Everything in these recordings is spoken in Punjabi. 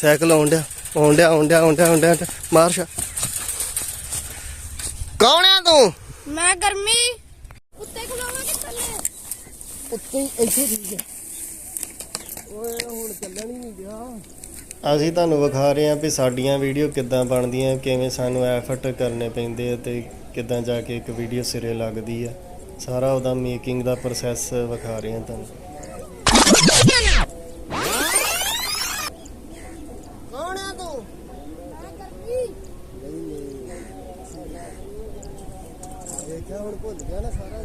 ਸਾਈਕਲ ਆਉਣ ਡਿਆ ਆਉਣ ਡਿਆ ਆਉਣ ਡਿਆ ਆਉਣ ਡਿਆ ਆਉਣ ਡਿਆ ਮਾਰ ਸ਼ਾ ਕੌਣ ਆ ਤੂੰ? ਮੈਂ ਗਰਮੀ। ਉੱਤੇ ਖਲੋਵਾਂ ਕਿ ਥੱਲੇ। ਉੱਤੇ ਇੱਥੇ ਠੀਕ ਹੈ ਓਏ ਹੁਣ ਚੱਲਣ ਹੀ ਨਹੀਂ ਗਿਆ ਅਸੀਂ ਤੁਹਾਨੂੰ ਵਿਖਾ ਰਹੇ ਹਾਂ ਵੀ ਸਾਡੀਆਂ ਵੀਡੀਓ ਕਿੱਦਾਂ ਬਣਦੀਆਂ ਕਿਵੇਂ ਸਾਨੂੰ ਐਫਰਟ ਕਰਨੇ ਪੈਂਦੇ ਆ ਤੇ ਕਿੱਦਾਂ ਜਾ ਕੇ ਇੱਕ ਵੀਡੀਓ ਸਿਰੇ ਲੱਗਦੀ ਆ। ਸਾਰਾ ਉਹਦਾ ਮੇਕਿੰਗ ਦਾ ਪ੍ਰੋਸੈਸ ਵਿਖਾ ਰਹੇ ਹਾਂ ਤੁਹਾਨੂੰ। ਦੇਖਿਆ ਹੁਣ ਭੁੱਲ ਗਿਆ ਨਾ ਸਾਰਾ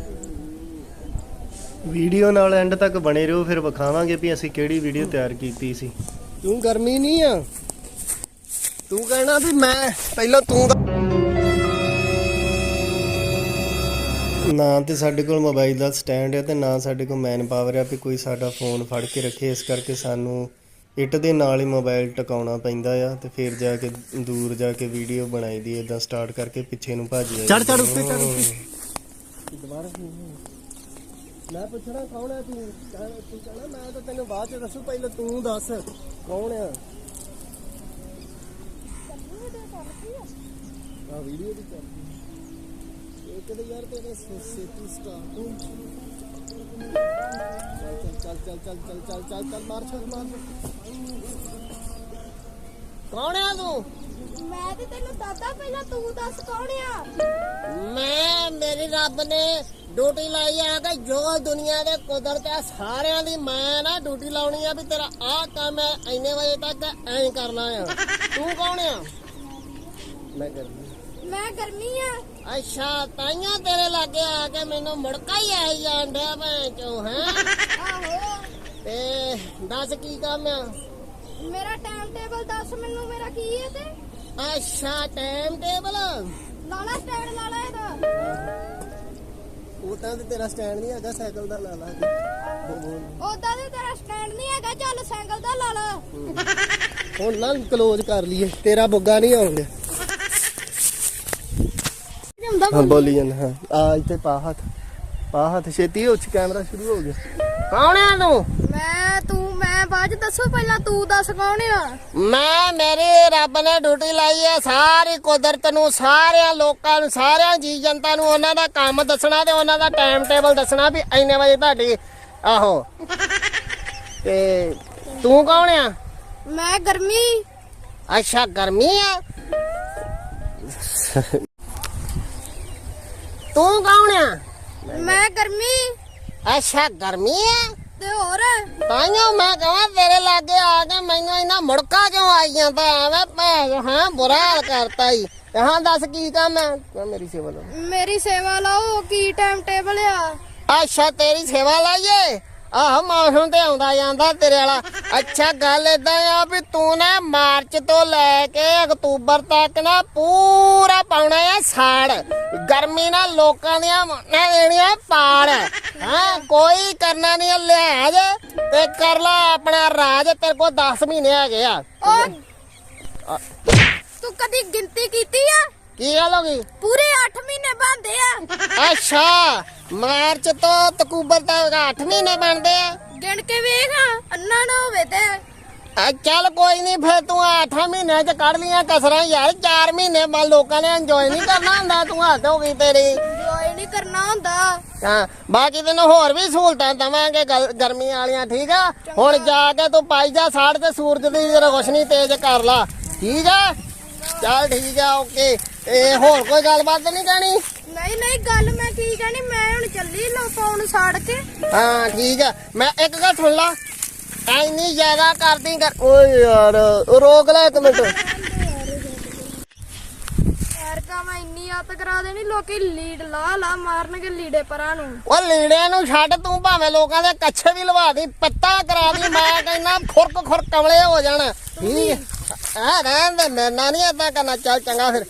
ਵੀਡੀਓ ਨਾਲ ਐਂਡ ਤੱਕ ਬਣੇ ਰਹੋ ਫਿਰ ਵਿਖਾਵਾਂਗੇ ਵੀ ਅਸੀਂ ਕਿਹੜੀ ਵੀਡੀਓ ਤਿਆਰ ਕੀਤੀ ਸੀ। ਤੂੰ ਗਰਮੀ ਨਹੀਂ ਆ? ਤੂੰ ਕਹਿਣਾ ਵੀ ਮੈਂ ਪਹਿਲਾਂ ਤੂੰ ਨਾ ਤੇ ਸਾਡੇ ਕੋਲ ਮੋਬਾਈਲ ਦਾ ਸਟੈਂਡ ਹੈ ਤੇ ਨਾ ਸਾਡੇ ਕੋਲ ਮੈਨ ਪਾਵਰ ਹੈ ਵੀ ਕੋਈ ਸਾਡਾ ਫੋਨ ਫੜ ਕੇ ਰੱਖੇ। ਇਸ ਕਰਕੇ ਸਾਨੂੰ ਇੱਟ ਦੇ ਨਾਲ ਹੀ ਮੋਬਾਈਲ ਟਿਕਾਉਣਾ ਪੈਂਦਾ ਆ ਤੇ ਫਿਰ ਜਾ ਕੇ ਦੂਰ ਜਾ ਕੇ ਵੀਡੀਓ ਬਣਾਈ ਦੀ ਇਦਾਂ ਸਟਾਰਟ ਕਰਕੇ ਪਿੱਛੇ ਨੂੰ ਭੱਜ ਜਾਈਦਾ ਚੜ੍ਹ ਚੜ੍ਹ ਉੱਤੇ ਚੜ੍ਹ ਉੱਤੇ। ਦੁਬਾਰਾ ਮੈਂ ਪੁੱਛਣਾ ਕੌਣ ਹੈ ਤੂੰ? ਕਹਿ- ਤੂੰ ਕਹਿਣਾ, ਮੈਂ ਤਾਂ ਤੈਨੂੰ ਬਾਅਦ ਚ ਦੱਸੂ, ਪਹਿਲਾਂ ਤੂੰ ਦੱਸ, ਕੌਣ ਆ? ਆ ਵੀਡੀਓ ਦੀ ਚੱਲ ਇਹ ਕਿਹਦੇ ਯਾਰ ਤੇਰੇ ਸੇਤੀ ਸਟਾਰ ਤੂੰ ਚੱਲ ਚੱਲ ਚੱਲ ਚੱਲ ਚੱਲ ਚੱਲ ਚੱਲ ਚੱਲ ਮਾਰ ਛੱਡ ਮਾਰ। ਕੌਣ ਆ ਤੂੰ? ਮੈਂ ਤੇ ਤੈਨੂੰ ਦਾਦਾ ਪਹਿਲਾਂ ਤੂੰ ਦੱਸ ਕੌਣ ਆ? ਮੈਂ ਮੇਰੀ ਰੱਬ ਨੇ ਡਿਊਟੀ ਲਾਈ ਆ ਕਿ ਜੋ ਦੁਨੀਆ ਦੇ ਕੁਦਰਤ ਆ ਸਾਰਿਆਂ ਦੀ ਮੈਂ ਨਾ ਡਿਊਟੀ ਲਾਉਣੀ ਆ ਵੀ ਤੇਰਾ ਆਹ ਕੰਮ ਹੈ ਇੰਨੇ ਵਜੇ ਤੱਕ ਐਂ ਕਰਨਾ ਆ। ਤੂੰ ਕੌਣ ਆ? ਮੈਂ ਗਰਮੀ ਮੈਂ ਗਰਮੀ ਆ। ਅੱਛਾ ਤਾਈਆਂ ਤੇਰੇ ਲਾਗੇ ਆ ਕੇ ਮੈਨੂੰ ਮੁੜਕਾ ਹੀ ਆਈ ਜਾਂਦਿਆ ਭੈਣ ਚੋ ਹੈ? ਆਹੋ। ਤੇ ਦੱਸ ਕੀ ਕੰਮ ਆ? ਮੇਰਾ ਟਾਈਮ ਟੇਬਲ ਦੱਸ ਮੈਨੂੰ ਮੇਰਾ ਕੀ ਹੈ ਤੇ? ਅੱਛਾ ਟਾਈਮ ਟੇਬਲ ਲਾਲਾ ਸਟੈਂਡ ਲਾਲਾ ਇਹਦਾ। ਉਹ ਤਾਂ ਤੇਰਾ ਸਟੈਂਡ ਨਹੀਂ ਹੈਗਾ ਸਾਈਕਲ ਦਾ ਲਾ ਲਾ ਕੇ ਉਦਾਂ ਤੇ ਤੇਰਾ ਸਟੈਂਡ ਨਹੀਂ ਹੈਗਾ ਚੱਲ ਸਾਈਕਲ ਦਾ ਲਾ ਲਾ ਹੁਣ ਨਾ ਕਲੋਜ਼ ਕਰ ਲਈਏ। ਤੇਰਾ ਬੁੱਗਾ ਨਹੀਂ ਆਉਂਦਾ ਹਾਂ ਬੋਲੀ ਜਾਂਦਾ ਹਾਂ। ਆ ਇੱਥੇ ਪਾ ਹੱਥ। ਪਾ ਹੱਥ। ਛੇਤੀ ਉੱਚ ਕੈਮਰਾ ਸ਼ੁਰੂ ਹੋ ਗਿਆ। ਕੌਣ ਆ ਤੂੰ? ਮੈਂ ਤੂੰ ਮੈਂ ਬਾਅਦ ਚ ਦੱਸੂ ਪਹਿਲਾਂ ਤੂੰ ਦੱਸ ਕੌਣ ਆ? ਮੈਂ ਮੇਰੇ ਰੱਬ ਨੇ ਡਿਊਟੀ ਲਾਈ ਹੈ ਸਾਰੀ ਕੁਦਰਤ ਨੂੰ ਸਾਰਿਆਂ ਲੋਕਾਂ ਨੂੰ ਸਾਰਿਆਂ ਜੀ ਜਨਤਾ ਨੂੰ ਉਹਨਾਂ ਦਾ ਕੰਮ ਦੱਸਣਾ ਤੇ ਉਹਨਾਂ ਦਾ ਟਾਈਮ ਟੇਬਲ ਦੱਸਣਾ ਵੀ ਇੰਨੇ ਵਜੇ ਤੁਹਾਡੀ ਆਹੋ। ਤੇ ਤੂੰ ਕੌਣ ਆ? ਮੈਂ ਗਰਮੀ। ਅੱਛਾ ਗਰਮੀ ਆ? ਤੂੰ ਕੌਣ ਆ? ਮੈਂ ਗਰਮੀ। ਅੱਛਾ ਗਰਮੀ ਆ? ਤੇ ਹੋਰ? ਤਾਈਓ ਮੈਂ ਕਹਾਂ ਤੇਰੇ ਲਾਗੇ ਆ ਕੇ ਮੈਨੂੰ ਇਹਨਾਂ ਮੁੜਕਾ ਕਿਉਂ ਆਈ ਜਾਂਦਾ ਐਵੇਂ ਭੈਣ ਹਾਂ ਬੁਰਾ ਹਾਲ ਕਰਤਾ ਈ। ਤੇ ਹਾਂ ਦੱਸ ਕੀ ਕੰਮ ਹੈ ਮੈਂ ਮੇਰੀ ਸੇਵਾ ਲਾ ਮੇਰੀ ਸੇਵਾ ਲਾਓ ਕੀ ਟਾਈਮ ਟੇਬਲ ਆ? ਅੱਛਾ ਤੇਰੀ ਸੇਵਾ ਲਾਈਏ? ਆਹ ਮੌਸਮ ਤੇ ਆਉਂਦਾ ਜਾਂਦਾ ਤੇਰੇ ਵਾਲਾ। ਅੱਛਾ ਗੱਲ ਇਦਾਂ ਆ ਵੀ ਤੂੰ ਨਾ ਮਾਰਚ ਤੋਂ ਲੈ ਕੇ ਅਕਤੂਬਰ ਤੱਕ ਨਾ ਪੂਰਾ ਪਾਉਣਾ ਆ ਸਾੜ। ਗਰਮੀ ਨਾਲ ਲੋਕਾਂ ਦੀਆਂ ਮੋਟਾਂ ਦੇਣੀਆਂ ਪਾੜ। ਹਾਂ, ਕੋਈ ਕਰਨਾ ਨਹੀਂ ਲਿਹਾਜ਼ ਤੇ ਕਰ ਲਾ ਆਪਣਾ ਰਾਜ, ਤੇਰੇ ਕੋਲ 10 ਮਹੀਨੇ ਹੈਗੇ ਆ। ਤੂੰ ਕਦੀ ਗਿਣਤੀ ਕੀਤੀ ਆ? ਕੀ ਗੱਲ ਹੋ ਗਈ? ਪੂਰੇ 8 ਮਹੀਨੇ ਬੰਦੇ ਆ। ਅੱਛਾ ਮਾਰਚ ਤੋਂ ਅਕਤੂਬਰ ਤੱਕ 8 ਮਹੀਨੇ ਬਣਦੇ ਆ? ਗਿਣ ਕੇ ਵੇਖ ਅੰਨਾ ਨਾ ਹੋਵੇ ਤੇ। ਆ ਚੱਲ ਕੋਈ ਨਹੀਂ ਫੇਰ ਤੂੰ 8 ਮਹੀਨਿਆਂ ਚ ਕੱਢ ਲੀਆਂ ਕਸਰਾਂ ਯਾਰ 4 ਮਹੀਨੇ ਬਾਅਦ ਲੋਕਾਂ ਨੇ ਇੰਜੋਏ ਨਹੀਂ ਕਰਨਾ ਹੁੰਦਾ ਤੂੰ ਹੱਦ ਹੋ ਗਈ ਤੇਰੀ। ਕੋਈ ਨਹੀਂ ਕਰਨਾ ਹੁੰਦਾ। ਹਾਂ ਬਾਕੀ ਤੈਨੂੰ ਹੋਰ ਵੀ ਸਹੂਲਤਾਂ ਦਵਾਂਗੇ ਗਰਮੀ ਵਾਲੀਆਂ ਠੀਕ ਆ? ਹੁਣ ਜਾ ਕੇ ਤੂੰ ਪਾਈ ਜਾ ਸਾੜ ਤੇ ਸੂਰਜ ਦੀ ਰੋਸ਼ਨੀ ਤੇਜ਼ ਕਰ ਲਾ ਠੀਕ ਆ? ਚੱਲ ਠੀਕ ਆ ਓਕੇ। ਇਹ ਹੋਰ ਕੋਈ ਗੱਲਬਾਤ ਨਹੀਂ ਕਹਿਣੀ? ਨਹੀਂ ਨਹੀਂ ਗੱਲ ਮੈਂ ਕੀ ਕਹਿਣੀ? ਮੈਂ ਹੁਣ ਚੱਲੀ ਲੋ ਫੋਨ ਸਾੜ ਕੇ। ਹਾਂ ਠੀਕ ਆ। ਮੈਂ ਇੱਕ ਗੱਲ ਸੁਣ ਲਾ। ਐਨੀ ਜ਼ਿਆਦਾ ਕਰਦੀ ਕਰ ਓਏ ਯਾਰ ਰੋਕ ਲੈ ਇੱਕ ਮਿੰਟ ਯਾਰ ਕਾ ਮੈਂ ਇੰਨੀ ਆਤ ਕਰਾ ਦੇਣੀ ਲੋਕੀ ਲੀਡ ਲਾ ਲਾ ਮਾਰਨਗੇ ਲੀੜੇ ਪਰਾਂ ਨੂੰ। ਉਹ ਲੀੜਿਆਂ ਨੂੰ ਛੱਡ ਤੂੰ ਭਾਵੇਂ ਲੋਕਾਂ ਦੇ ਕੱਛੇ ਵੀ ਲਵਾ ਦੀ ਪੱਤਾ ਕਰਾ ਦੀ ਮੈਂ ਕਹਿੰਦਾ ਖੁਰਕ ਖੁਰਕ ਕਮਲੇ ਹੋ ਜਾਣ। ਠੀਕ ਰਹਿਣ ਦੇ ਮੇਰੇ ਨਾਲ ਨਹੀਂ ਏਦਾਂ ਕਰਨਾ ਚੱਲ ਚੰਗਾ ਫਿਰ।